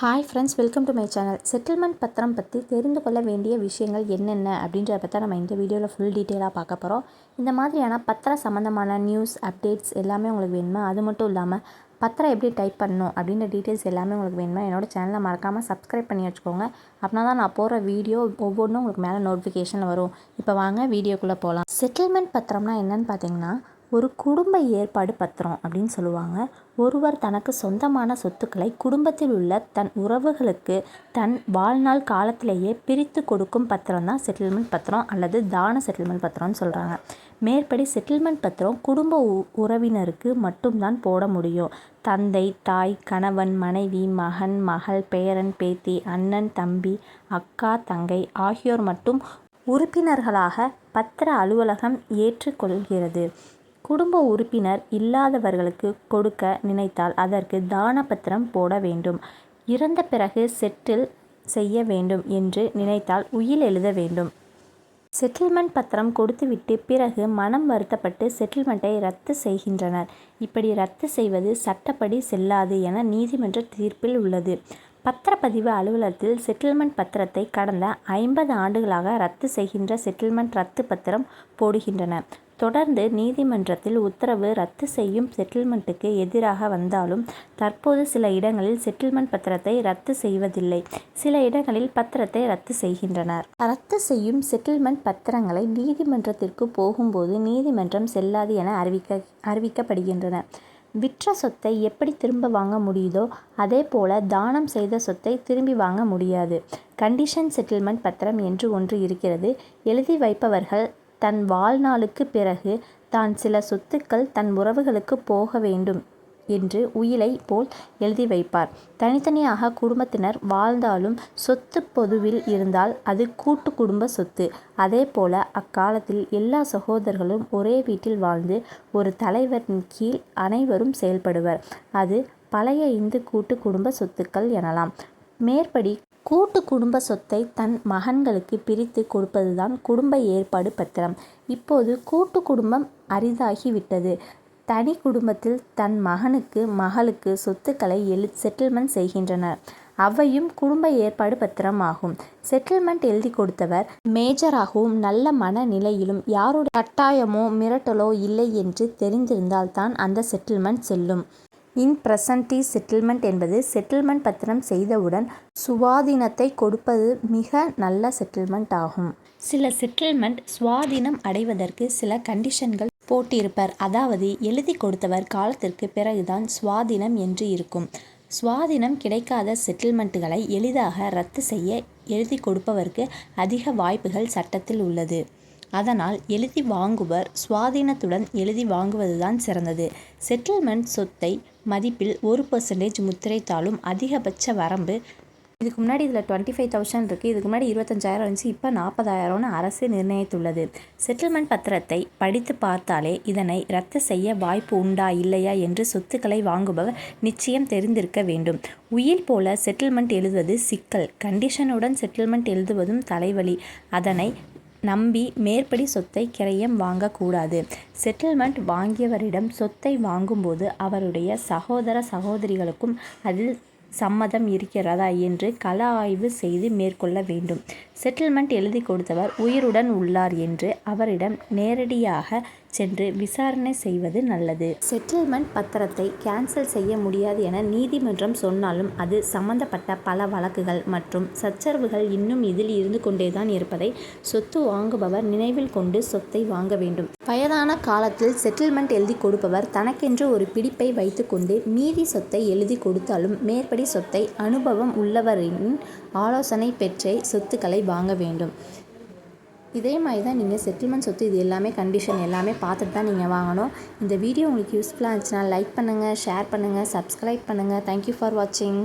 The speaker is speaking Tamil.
Hi friends welcome to my channel settlement பத்திரம் பற்றி தெரிந்து கொள்ள வேண்டிய விஷயங்கள் என்னென்ன அப்படின்றத பற்றி நம்ம இந்த வீடியோவில் ஃபுல் டீட்டெயிலாக பார்க்க போகிறோம் இந்த மாதிரியான பத்திரம் சம்மந்தமான நியூஸ் அப்டேட்ஸ் எல்லாமே உங்களுக்கு வேணுமா? அது மட்டும் இல்லாமல் பத்திரம் எப்படி டைப் பண்ணணும் அப்படின்ற டீட்டெயில்ஸ் எல்லாமே உங்களுக்கு வேணுமா? என்னோடய சேனலை மறக்காமல் சப்ஸ்கிரைப் பண்ணி வச்சுக்கோங்க. அப்படின்னா தான் நான் போகிற வீடியோ ஒவ்வொன்றும் உங்களுக்கு மேலே நோட்டிஃபிகேஷன் வரும். இப்போ வாங்க வீடியோக்குள்ளே போகலாம் செட்டில்மெண்ட் பத்திரம்னா என்னென்னு பார்த்தீங்கன்னா ஒரு குடும்ப ஏற்பாடு பத்திரம் அப்படின்னு சொல்லுவாங்க. ஒருவர் தனக்கு சொந்தமான சொத்துக்களை குடும்பத்தில் உள்ள தன் உறவுகளுக்கு தன் வாழ்நாள் காலத்திலேயே பிரித்து கொடுக்கும் பத்திரம் தான் செட்டில்மெண்ட் பத்திரம் அல்லது தான செட்டில்மெண்ட் பத்திரம்னு சொல்கிறாங்க மேற்படி செட்டில்மெண்ட் பத்திரம் குடும்ப உறவினருக்கு மட்டும்தான் போட முடியும். தந்தை தாய் கணவன் மனைவி மகன் மகள் பேரன் பேத்தி அண்ணன் தம்பி அக்கா தங்கை ஆகியோர் மட்டும் உறுப்பினர்களாக பத்திர அலுவலகம் ஏற்றுக்கொள்கிறது. குடும்ப உறுப்பினர் இல்லாதவர்களுக்கு கொடுக்க நினைத்தால் அதற்கு தான பத்திரம் போட வேண்டும். இறந்த பிறகு செட்டில் செய்ய வேண்டும் என்று நினைத்தால் உயில் எழுத வேண்டும். செட்டில்மெண்ட் பத்திரம் கொடுத்துவிட்டு பிறகு மனம் வருத்தப்பட்டு செட்டில்மெண்ட்டை ரத்து செய்கின்றனர். இப்படி ரத்து செய்வது சட்டப்படி செல்லாது என நீதிமன்ற தீர்ப்பில் உள்ளது. பத்திரப்பதிவு அலுவலகத்தில் செட்டில்மெண்ட் பத்திரத்தை கடந்த ஐம்பது ஆண்டுகளாக ரத்து செய்கின்ற செட்டில்மெண்ட் ரத்து பத்திரம் போடுகின்றன. தொடர்ந்து நீதிமன்றத்தில் உத்தரவு ரத்து செய்யும் செட்டில்மெண்ட்டுக்கு எதிராக வந்தாலும் தற்போது சில இடங்களில் செட்டில்மெண்ட் பத்திரத்தை ரத்து செய்வதில்லை. சில இடங்களில் பத்திரத்தை ரத்து செய்கின்றனர். ரத்து செய்யும் செட்டில்மெண்ட் பத்திரங்களை நீதிமன்றத்திற்கு போகும்போது நீதிமன்றம் செல்லாது என அறிவிக்க அறிவிக்கப்படுகின்றன. விற்ற சொத்தை எப்படி திரும்ப வாங்க முடியுதோ அதே போல தானம் செய்த சொத்தை திரும்பி வாங்க முடியாது. கண்டிஷன் செட்டில்மெண்ட் பத்திரம் என்று ஒன்று இருக்கிறது. எழுதி வைப்பவர்கள் தன் வாழ்நாளுக்கு பிறகு தான் சில சொத்துக்கள் தன் உறவுகளுக்கு போக வேண்டும் என்று உயிலை போல் எழுதி வைப்பார். தனித்தனியாக குடும்பத்தினர் வாழ்ந்தாலும் சொத்து பொதுவில் இருந்தால் அது கூட்டு குடும்ப சொத்து. அதே போல அக்காலத்தில் எல்லா சகோதரர்களும் ஒரே வீட்டில் வாழ்ந்து ஒரு தலைவரின் கீழ் அனைவரும் செயல்படுவர். அது பழைய இந்து கூட்டு குடும்ப சொத்துக்கள் எனலாம். மேற்படி கூட்டு குடும்ப சொத்தை தன் மகன்களுக்கு பிரித்து கொடுப்பதுதான் குடும்ப ஏற்பாடு பத்திரம். இப்போது கூட்டு குடும்பம் அரிதாகிவிட்டது. தனி குடும்பத்தில் தன் மகனுக்கு மகளுக்கு சொத்துக்களை எழு செட்டில்மெண்ட் செய்கின்றனர். அவையும் குடும்ப ஏற்பாடு பத்திரம் ஆகும். செட்டில்மெண்ட் எழுதி கொடுத்தவர் மேஜராகவும் நல்ல மனநிலையிலும் யாருடைய கட்டாயமோ மிரட்டலோ இல்லை என்று தெரிந்திருந்தால் தான் அந்த செட்டில்மெண்ட் செல்லும். இன் பிரசன்டி செட்டில்மெண்ட் என்பது செட்டில்மெண்ட் பத்திரம் செய்தவுடன் சுவாதீனத்தை கொடுப்பது மிக நல்ல செட்டில்மெண்ட் ஆகும். சில செட்டில்மெண்ட் சுவாதீனம் அடைவதற்கு சில கண்டிஷன்கள் போட்டிருப்பர். அதாவது எழுதி கொடுத்தவர் காலத்திற்கு பிறகுதான் சுவாதீனம் என்று இருக்கும். சுவாதீனம் கிடைக்காத செட்டில்மெண்ட்டுகளை எளிதாக ரத்து செய்ய எழுதி கொடுப்பவருக்கு அதிக வாய்ப்புகள் சட்டத்தில் உள்ளது. அதனால் எழுதி வாங்குவர் சுவாதீனத்துடன் எழுதி வாங்குவதுதான் சிறந்தது. செட்டில்மெண்ட் சொத்தை மதிப்பில் ஒரு பர்சன்டேஜ் முத்திரைத்தாலும் அதிகபட்ச வரம்பு இதுக்கு முன்னாடி இதில் டுவெண்ட்டி ஃபைவ் தௌசண்ட் இருக்குது இதுக்கு முன்னாடி இருபத்தஞ்சாயிரம் இருந்துச்சு. இப்போ நாற்பதாயிரம்னு அரசு நிர்ணயித்துள்ளது. செட்டில்மெண்ட் பத்திரத்தை படித்து பார்த்தாலே இதனை ரத்து செய்ய வாய்ப்பு உண்டா இல்லையா என்று சொத்துக்களை வாங்குபவர் நிச்சயம் தெரிந்திருக்க வேண்டும். உயில் போல செட்டில்மெண்ட் எழுதுவது சிக்கல். கண்டிஷனுடன் செட்டில்மெண்ட் எழுதுவதும் தலைவலி. அதனை நம்பி மேற்படி சொத்தை கிரயம் வாங்கக்கூடாது. செட்டில்மெண்ட் வாங்கியவரிடம் சொத்தை வாங்கும்போது அவருடைய சகோதர சகோதரிகளுக்கும் அதில் சம்மதம் இருக்கிறதா என்று கள ஆய்வு செய்து மேற்கொள்ள வேண்டும். செட்டில்மெண்ட் எழுதி கொடுத்தவர் உயிருடன் உள்ளார் என்று அவரிடம் நேரடியாக சென்று விசாரணை செய்வது நல்லது. செட்டில்மெண்ட் பத்திரத்தை கேன்சல் செய்ய முடியாது என நீதிமன்றம் சொன்னாலும் அது சம்பந்தப்பட்ட பல வழக்குகள் மற்றும் சச்சரவுகள் இன்னும் இதில் இருந்து கொண்டேதான் இருப்பதை சொத்து வாங்குபவர் நினைவில் கொண்டு சொத்தை வாங்க வேண்டும். வயதான காலத்தில் செட்டில்மெண்ட் எழுதி கொடுப்பவர் தனக்கென்று ஒரு பிடிப்பை வைத்துக்கொண்டு மீதி சொத்தை எழுதி கொடுத்தாலும் மேற்படி சொத்தை அனுபவம் உள்ளவரின் ஆலோசனை பெற்றே சொத்துக்களை வாங்க வேண்டும். இதே மாதிரி தான் நீங்கள் செட்டில்மெண்ட் சொத்து இது எல்லாமே கண்டிஷன் எல்லாமே பார்த்துட்டு தான் நீங்கள் வாங்கணும். இந்த வீடியோ உங்களுக்கு யூஸ்ஃபுல்லாக இருந்துச்சுன்னா லைக் பண்ணுங்கள் ஷேர் பண்ணுங்கள் சப்ஸ்கிரைப் பண்ணுங்கள் தேங்க்யூ ஃபார் வாட்சிங்